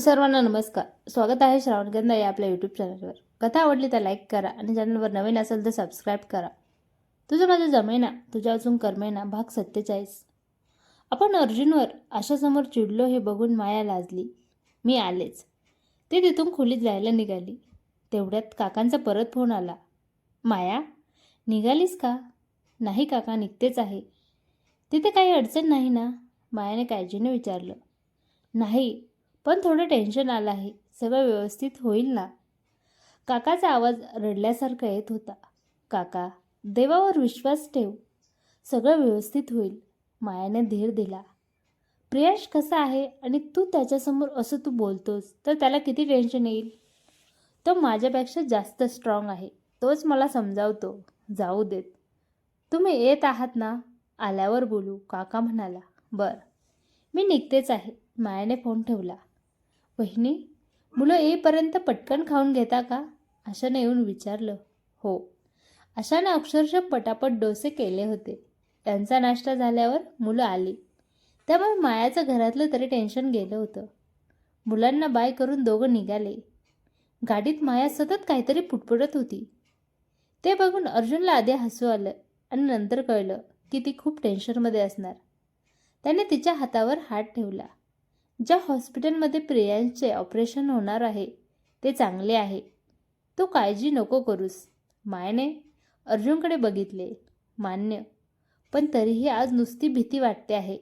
सर्वांना नमस्कार. स्वागत आहे श्रावण गंधा या आपल्या यूट्यूब चॅनलवर कथा आवडली तर लाईक करा आणि चॅनलवर नवीन असेल तर सबस्क्राईब करा. तुझं माझं जमेना तुझ्या अजून कर्मेना भाग सत्तेचाळीस. आपण अर्जुनवर आशासमोर चिडलो हे बघून माया लाजली. मी आलेच. ते तिथून खोलीत जायला निघाली. तेवढ्यात काकांचा परत फोन आला. माया निघालीस का? नाही काका निघतेच आहे. तिथे काही अडचण नाही ना? मायाने काळजीने विचारलं. नाही पण थोडं टेन्शन आलं आहे. सगळं व्यवस्थित होईल ना? काकाचा आवाज रडल्यासारखा येत होता. काका देवावर विश्वास ठेव. सगळं व्यवस्थित होईल. मायाने धीर दिला. प्रियाश कसा आहे आणि तू त्याच्यासमोर असं तू बोलतोस तर त्याला किती टेन्शन येईल? तो माझ्यापेक्षा जास्त स्ट्रॉंग आहे. तोच मला समजावतो. जाऊ देत. तुम्ही येत आहात ना? आल्यावर बोलू काका म्हणाला. बर. मी निघतेच आहे. मायाने फोन ठेवला. वहिनी मुलं येईपर्यंत पटकन खाऊन घेता का? अशानं येऊन विचारलं. हो. अशानं अक्षरशः पटापट डोसे केले होते. त्यांचा नाश्ता झाल्यावर मुलं आली. त्यामुळे मायाचं घरातलं तरी टेन्शन गेलं होतं. मुलांना बाय करून दोघं निघाले. गाडीत माया सतत काहीतरी पुटपुटत होती. ते बघून अर्जुनला आधी हसू आलं आणि नंतर कळलं की ती खूप टेन्शनमध्ये असणार. त्याने तिच्या हातावर हात ठेवला. ज्या हॉस्पिटलमध्ये प्रियांचे ऑपरेशन होणार आहे ते चांगले आहे. तू काळजी नको करूस. मायने अर्जुनकडे बघितले. मान्य. पण तरीही आज नुसती भीती वाटते आहे.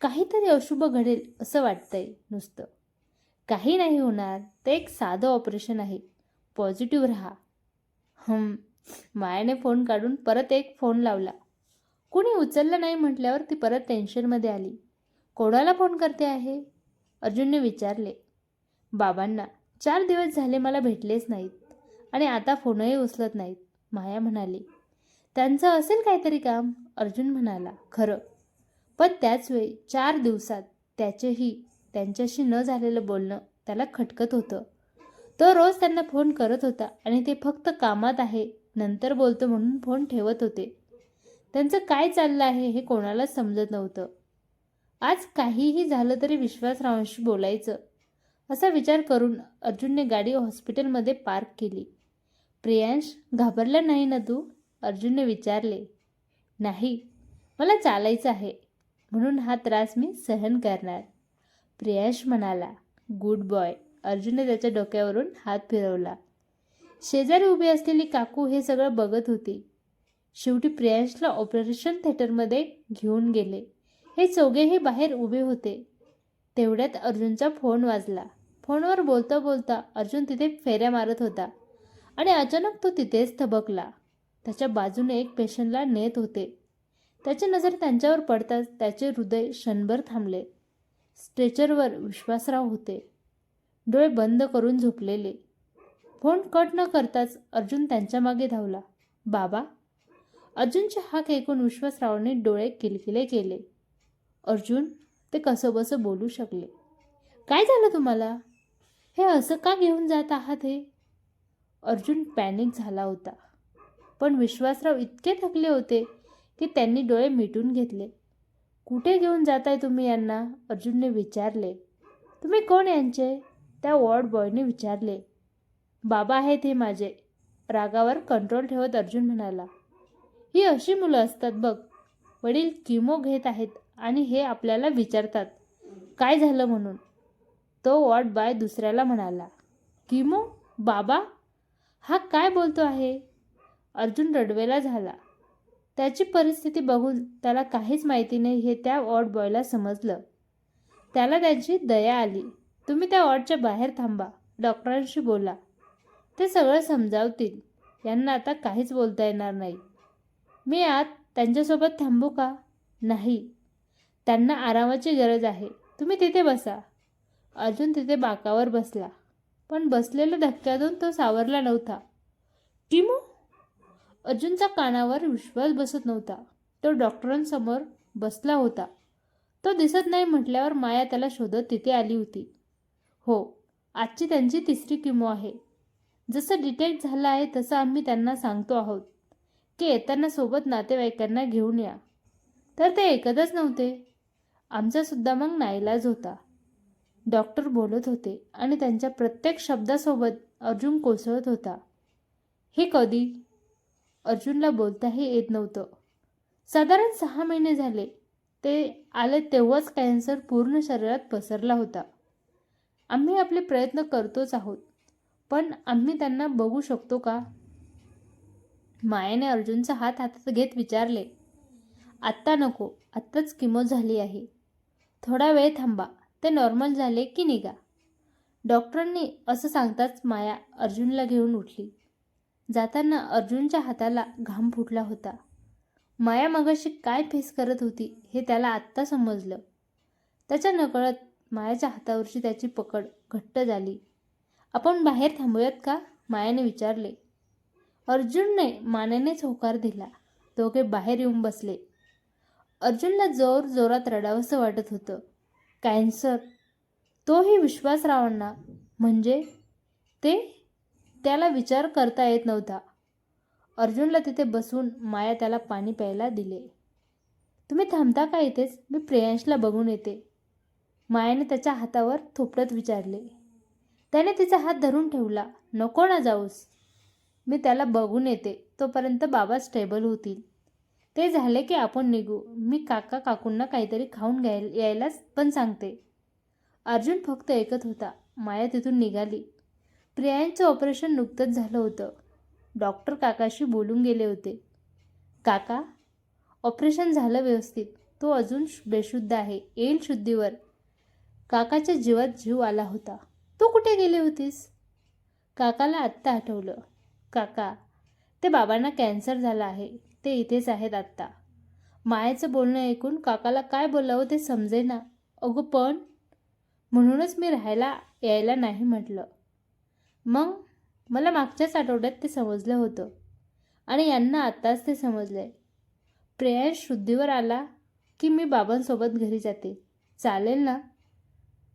काहीतरी अशुभ घडेल असं वाटतंय नुसतं. काही नाही होणार ते एक साधं ऑपरेशन आहे. पॉझिटिव्ह राहा. हं मायाने फोन काढून परत एक फोन लावला. कुणी उचललं नाही म्हटल्यावर ती परत टेन्शनमध्ये आली. कोणाला फोन करते आहे? अर्जुनने विचारले. बाबांना चार दिवस झाले मला भेटलेच नाहीत आणि आता फोनही उचलत नाहीत माया म्हणाली. त्यांचं असेल काहीतरी काम? अर्जुन म्हणाला. खरं. पण त्याच वेळी चार दिवसात त्याचेही त्यांच्याशी न झालेलं बोलणं त्याला खटकत होतं. तो रोज त्यांना फोन करत होता आणि ते फक्त कामात आहे नंतर बोलतो म्हणून फोन ठेवत होते. त्यांचं काय चाललं आहे हे कोणालाच समजत नव्हतं. आज काहीही झालं तरी विश्वासरावांशी बोलायचं. असा विचार करून अर्जुनने गाडी हॉस्पिटलमध्ये पार्क केली. प्रियांश घाबरला नाही ना तू? अर्जुनने विचारले. नाही मला चालायचं आहे. म्हणून हा त्रास मी सहन करणार. प्रियांश म्हणाला गुड बॉय. अर्जुनने त्याच्या डोक्यावरून हात फिरवला. शेजारी उभी असलेली काकू हे सगळं बघत होती. शेवटी प्रियांशला ऑपरेशन थिएटरमध्ये घेऊन गेले. हे चौघेही बाहेर उभे होते. तेवढ्यात अर्जुनचा फोन वाजला. फोनवर बोलता बोलता अर्जुन तिथे फेऱ्या मारत होता आणि अचानक तो तिथेच थबकला. त्याच्या बाजूने एक पेशंटला नेत होते. त्याची नजर त्यांच्यावर पडताच त्याचे हृदय क्षणभर थांबले. स्ट्रेचरवर विश्वासराव होते. डोळे बंद करून झोपलेले. फोन कट न करताच अर्जुन त्यांच्या मागे धावला. बाबा. अर्जुनचे हाक ऐकून विश्वासरावांनी डोळे किलकिले केले. अर्जुन ते कसंबसं बोलू शकले. काय झालं तुम्हाला? हे असं का घेऊन जात आहात हे? अर्जुन पॅनिक झाला होता. पण विश्वासराव इतके थकले होते की त्यांनी डोळे मिटून घेतले. कुठे घेऊन जाताय तुम्ही यांना? अर्जुनने विचारले. तुम्ही कोण यांचे? त्या वॉर्ड बॉयने विचारले. बाबा आहेत हे माझे. रागावर कंट्रोल ठेवत अर्जुन म्हणाला. ही अशी मुलं असतात बघ. वडील किमो घेत आहेत. आणि हे आपल्याला विचारतात काय झालं म्हणून? तो वॉर्ड बाय दुसऱ्याला म्हणाला किमो बाबा हा काय बोलतो आहे? अर्जुन रडवेला झाला. त्याची परिस्थिती बघून त्याला काहीच माहिती नाही हे त्या वॉर्ड बॉयला समजलं. त्याला त्यांची दया आली. तुम्ही त्या वॉर्डच्या बाहेर थांबा डॉक्टरांशी बोला. ते सगळं समजावतील. यांना आता काहीच बोलता येणार नाही. मी आत त्यांच्यासोबत थांबू का? नाही. त्यांना आरामाची गरज आहे. तुम्ही तिथे बसा. अर्जुन तिथे बाकावर बसला. पण बसलेल्या धक्क्यातून तो सावरला नव्हता. किमो अर्जुनचा कानावर विश्वास बसत नव्हता. तो डॉक्टरांसमोर बसला होता. तो दिसत नाही म्हटल्यावर माया त्याला शोधत तिथे आली होती. हो आजची त्यांची तिसरी किमो आहे. जसं डिटेक्ट झालं आहे तसं आम्ही त्यांना सांगतो आहोत. की येताना सोबत नातेवाईकांना घेऊन या. तर ते ऐकतच नव्हते? आमचासुद्धा मग नाईलाज होता. डॉक्टर बोलत होते आणि त्यांच्या प्रत्येक शब्दासोबत अर्जुन कोसळत होता. हे कधी? अर्जुनला बोलताही येत नव्हतं. साधारण सहा महिने झाले. ते आले तेव्हाच कॅन्सर पूर्ण शरीरात पसरला होता. आम्ही आपले प्रयत्न करतोच आहोत. पण आम्ही त्यांना बघू शकतो का? मायाने अर्जुनचा हात हातात घेत विचारले. आत्ता नको. आत्ताच किमो झाली आहे. थोडा वेळ थांबा. ते नॉर्मल झाले की निघा. डॉक्टरांनी असं सांगताच माया अर्जुनला घेऊन उठली. जाताना अर्जुनच्या हाताला घाम फुटला होता. माया मगाशी काय फेस करत होती हे त्याला आत्ता समजलं. त्याच्या नकळत मायाच्या हातावरची त्याची पकड घट्ट झाली. आपण बाहेर थांबूयात का? मायाने विचारले. अर्जुनने मानेनेच होकार दिला. दोघे बाहेर येऊन बसले. अर्जुनला जोर जोरात रडावंसं वाटत होतं. कॅन्सर? तोही विश्वासरावांना? म्हणजे? ते? त्याला विचार करता येत नव्हता. अर्जुनला तिथे बसून माया त्याला पाणी प्यायला दिले. तुम्ही थांबता का इथेच? मी प्रियांशला बघून येते. मायाने त्याच्या हातावर थोपडत विचारले. त्याने तिचा हात धरून ठेवला. नको ना जाऊस. मी त्याला बघून येते. तोपर्यंत बाबा स्टेबल होतील. ते झाले की आपण निघू. मी काका काकूंना काहीतरी खाऊन घ्याय यायलाच पण सांगते. अर्जुन फक्त ऐकत होता. माया तिथून निघाली. प्रियांचं ऑपरेशन नुकतंच झालं होतं. डॉक्टर काकाशी बोलून गेले होते. काका ऑपरेशन झालं व्यवस्थित. तो अजून बेशुद्ध आहे. येईल शुद्धीवर. काकाच्या जीवात जीव आला होता. तू कुठे गेली होतीस? काकाला आत्ता आठवलं. काका ते बाबांना कॅन्सर झाला आहे. ते इथेच आहेत आत्ता. मायाचं बोलणं ऐकून काकाला काय बोलावं ते समजेना. अगं पण म्हणूनच मी राहायला यायला नाही म्हटलं. मग मला मागच्याच आठवड्यात ते समजलं होतं. आणि यांना आत्ताच ते समजलं आहे प्रेयाश शुद्धीवर आला की मी बाबांसोबत घरी जाते. चालेल ना?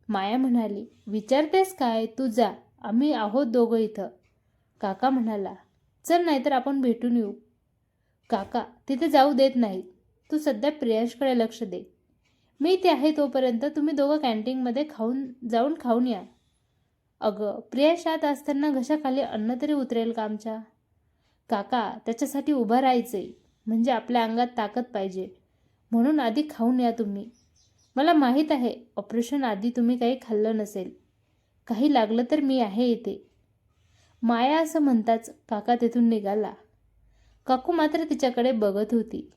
माया म्हणाली विचारतेस काय? तू जा. आम्ही आहोत दोघं इथं. काका म्हणाला चल नाहीतर आपण भेटून येऊ. काका तिथे जाऊ देत नाहीत. तू सध्या प्रियांशकडे लक्ष दे. मी इथे आहे तोपर्यंत तुम्ही दोघं कॅन्टीनमध्ये खाऊन जाऊन खाऊन या. अगं प्रियांश आत असताना घशाखाली अन्न तरी उतरेल का आमच्या? काका त्याच्यासाठी उभं राहायचंय. म्हणजे आपल्या अंगात ताकद पाहिजे. म्हणून आधी खाऊन या तुम्ही. मला माहीत आहे ऑपरेशन आधी तुम्ही काही खाल्लं नसेल. काही लागलं तर मी आहे इथे. माया असं म्हणताच काका तिथून निघाला. काकू मात्र तिच्याकडे बघत होती.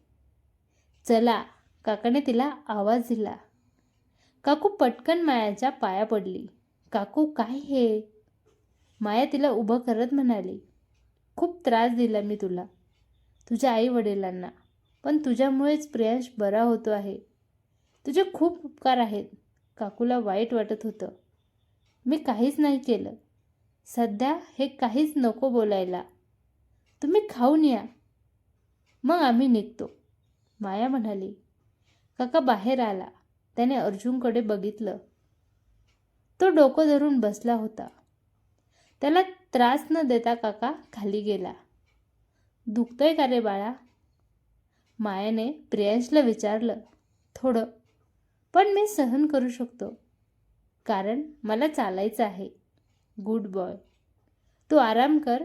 चला काकाने तिला आवाज दिला. काकू पटकन मायाच्या पाया पडली. काकू काय हे? माया तिला उभं करत म्हणाली. खूप त्रास दिला मी तुला. तुझ्या आई वडिलांना पण तुझ्यामुळेच प्रियांश बरा होतो आहे. तुझे खूप उपकार आहेत. काकूला वाईट वाटत होतं. मी काहीच नाही केलं. सध्या हे काहीच नको बोलायला. तुम्ही खाऊन या. मग आम्ही निघतो. माया म्हणाली काका बाहेर आला. त्याने अर्जुनकडे बघितलं. तो डोकं धरून बसला होता. त्याला त्रास न देता काका खाली गेला. दुखतोय का रे बाळा? मायाने प्रियांशला विचारलं. थोडं. पण मी सहन करू शकतो. कारण मला चालायचं आहे. Good boy. तू आराम कर.